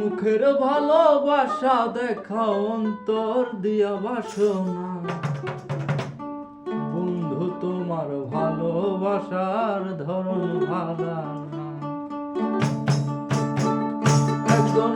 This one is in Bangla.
মুখের ভালোবাসা দেখা অন্তর দিয়া বাসনা। বন্ধু তোমার ভালোবাসার ধরন ভালা না। একজন